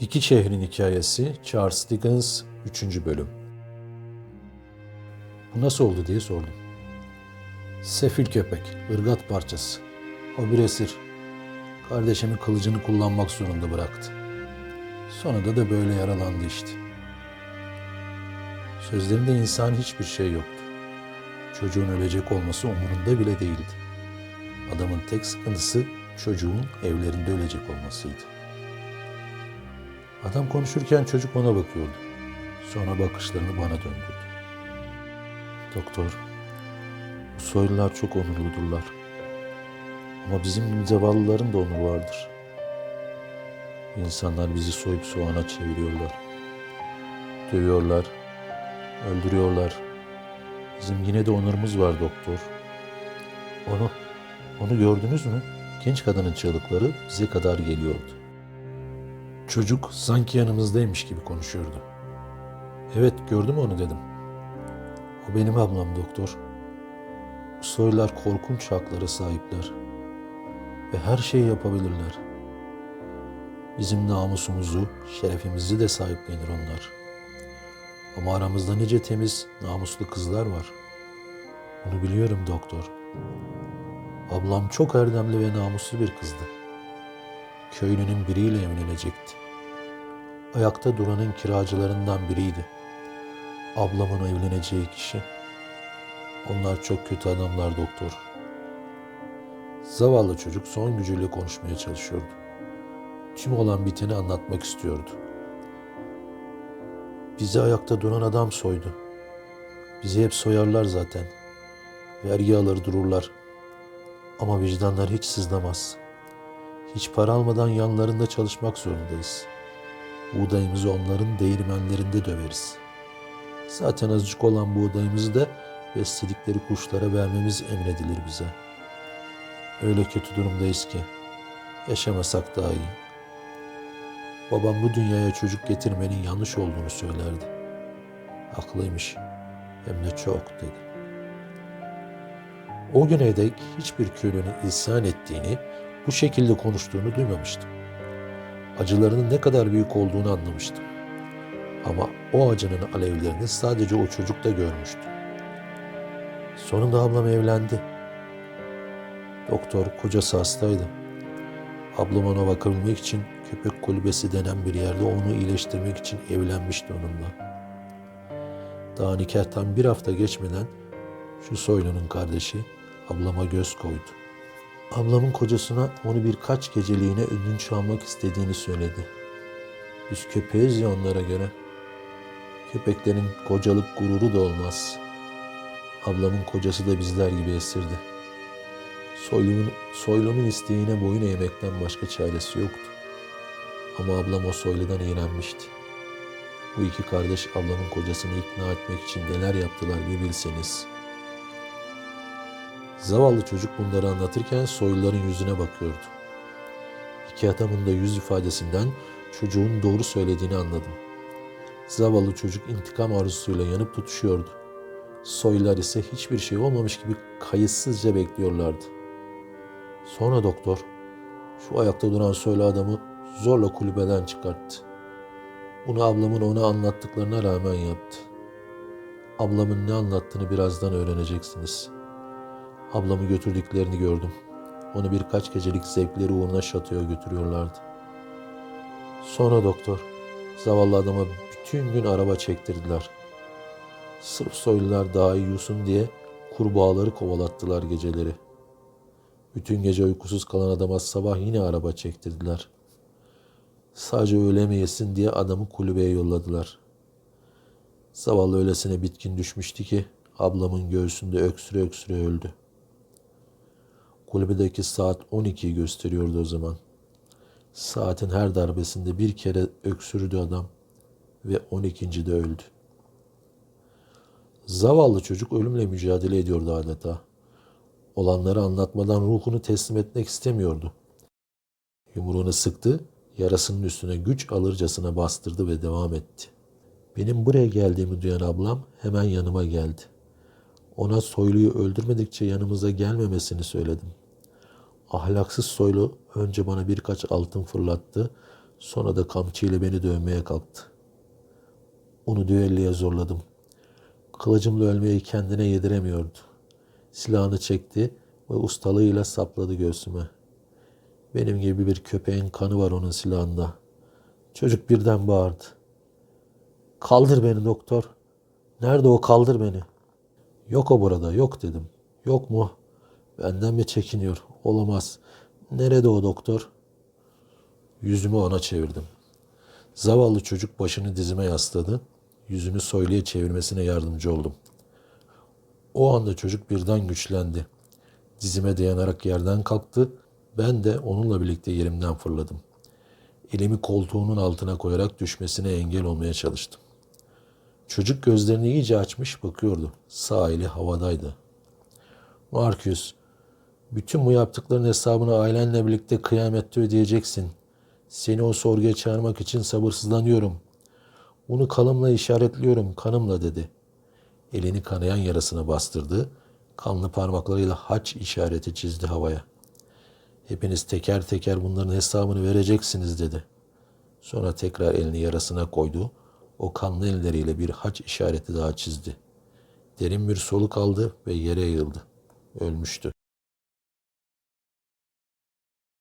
İki Şehrin Hikayesi Charles Dickens 3. Bölüm Bu nasıl oldu diye sordum. Sefil köpek, ırgat parçası. O bir esir. Kardeşimin kılıcını kullanmak zorunda bıraktı. Sonunda da böyle yaralandı işte. Sözlerinde insan hiçbir şey yoktu. Çocuğun ölecek olması umurunda bile değildi. Adamın tek sıkıntısı çocuğun evlerinde ölecek olmasıydı. Adam konuşurken çocuk ona bakıyordu. Sonra bakışlarını bana döndürdü. Doktor, bu soylular çok onurludurlar. Ama bizim gibi zavallıların da onuru vardır. İnsanlar bizi soyup soğana çeviriyorlar. Dövüyorlar, öldürüyorlar. Bizim yine de onurumuz var doktor. Onu, onu gördünüz mü? Genç kadının çığlıkları bize kadar geliyordu. Çocuk sanki yanımızdaymış gibi konuşuyordu. Evet gördüm onu dedim. O benim ablam doktor. Soylar korkunç haklara sahipler. Ve her şeyi yapabilirler. Bizim namusumuzu, şerefimizi de sahiplenir onlar. Ama aramızda nice temiz, namuslu kızlar var. Bunu biliyorum doktor. Ablam çok erdemli ve namuslu bir kızdı köylünün biriyle evlenecekti. Ayakta duranın kiracılarından biriydi. Ablamın evleneceği kişi. Onlar çok kötü adamlar doktor. Zavallı çocuk son gücüyle konuşmaya çalışıyordu. Tüm olan biteni anlatmak istiyordu. Bizi ayakta duran adam soydu. Bizi hep soyarlar zaten. Vergi alır dururlar. Ama vicdanlar hiç sızlamaz.'' Hiç para almadan yanlarında çalışmak zorundayız. Buğdayımızı onların değirmenlerinde döveriz. Zaten azıcık olan buğdayımızı da besledikleri kuşlara vermemiz emredilir bize. Öyle kötü durumdayız ki yaşamasak daha iyi. Babam bu dünyaya çocuk getirmenin yanlış olduğunu söylerdi. Haklıymış. Hem de çok dedi. O güne dek hiçbir köylünün isyan ettiğini, bu şekilde konuştuğunu duymamıştım. Acılarının ne kadar büyük olduğunu anlamıştım. Ama o acının alevlerini sadece o çocukta görmüştüm. Sonunda ablam evlendi. Doktor kocası hastaydı. Ablam ona bakabilmek için köpek kulübesi denen bir yerde onu iyileştirmek için evlenmişti onunla. Daha nikahtan bir hafta geçmeden şu soylunun kardeşi ablama göz koydu. Ablamın kocasına onu birkaç geceliğine ödünç almak istediğini söyledi. Biz köpeğiz ya onlara göre. Köpeklerin kocalık gururu da olmaz. Ablamın kocası da bizler gibi esirdi. Soylumun, soylumun isteğine boyun eğmekten başka çaresi yoktu. Ama ablam o soyludan iğrenmişti. Bu iki kardeş ablamın kocasını ikna etmek için neler yaptılar bir bilseniz.'' Zavallı çocuk bunları anlatırken soyluların yüzüne bakıyordu. İki adamın da yüz ifadesinden çocuğun doğru söylediğini anladım. Zavallı çocuk intikam arzusuyla yanıp tutuşuyordu. Soylular ise hiçbir şey olmamış gibi kayıtsızca bekliyorlardı. Sonra doktor şu ayakta duran soylu adamı zorla kulübeden çıkarttı. Bunu ablamın ona anlattıklarına rağmen yaptı. Ablamın ne anlattığını birazdan öğreneceksiniz.'' Ablamı götürdüklerini gördüm. Onu birkaç gecelik zevkleri uğruna şatoya götürüyorlardı. Sonra doktor, zavallı adama bütün gün araba çektirdiler. Sırf soylular daha iyi uyusun diye kurbağaları kovalattılar geceleri. Bütün gece uykusuz kalan adama sabah yine araba çektirdiler. Sadece ölemeyesin diye adamı kulübeye yolladılar. Zavallı öylesine bitkin düşmüştü ki ablamın göğsünde öksüre öksüre öldü. Kulübedeki saat 12'yi gösteriyordu o zaman. Saatin her darbesinde bir kere öksürdü adam ve 12. de öldü. Zavallı çocuk ölümle mücadele ediyordu adeta. Olanları anlatmadan ruhunu teslim etmek istemiyordu. Yumruğunu sıktı, yarasının üstüne güç alırcasına bastırdı ve devam etti. Benim buraya geldiğimi duyan ablam hemen yanıma geldi. Ona soyluyu öldürmedikçe yanımıza gelmemesini söyledim. Ahlaksız soylu önce bana birkaç altın fırlattı, Sonra da kamçıyla beni dövmeye kalktı. Onu düelloya zorladım. Kılıcımla ölmeyi kendine yediremiyordu. Silahını çekti ve ustalığıyla sapladı göğsüme. Benim gibi bir köpeğin kanı var onun silahında. Çocuk birden bağırdı. Kaldır beni doktor. Nerede o kaldır beni. Yok o burada yok dedim. Yok mu? Benden mi çekiniyor? Olamaz. Nerede o doktor? Yüzümü ona çevirdim. Zavallı çocuk başını dizime yasladı. Yüzünü soyluya çevirmesine yardımcı oldum. O anda çocuk birden güçlendi. Dizime dayanarak yerden kalktı. Ben de onunla birlikte yerimden fırladım. Elimi koltuğunun altına koyarak düşmesine engel olmaya çalıştım. Çocuk gözlerini iyice açmış bakıyordu. Sağ eli havadaydı. Marcus, bütün bu yaptıkların hesabını ailenle birlikte kıyamette ödeyeceksin. Seni o sorguya çağırmak için sabırsızlanıyorum. Bunu kanımla işaretliyorum, kanımla dedi. Elini kanayan yarasına bastırdı. Kanlı parmaklarıyla haç işareti çizdi havaya. Hepiniz teker teker bunların hesabını vereceksiniz dedi. Sonra tekrar elini yarasına koydu. O kanlı elleriyle bir haç işareti daha çizdi. Derin bir soluk aldı ve yere yığıldı. Ölmüştü.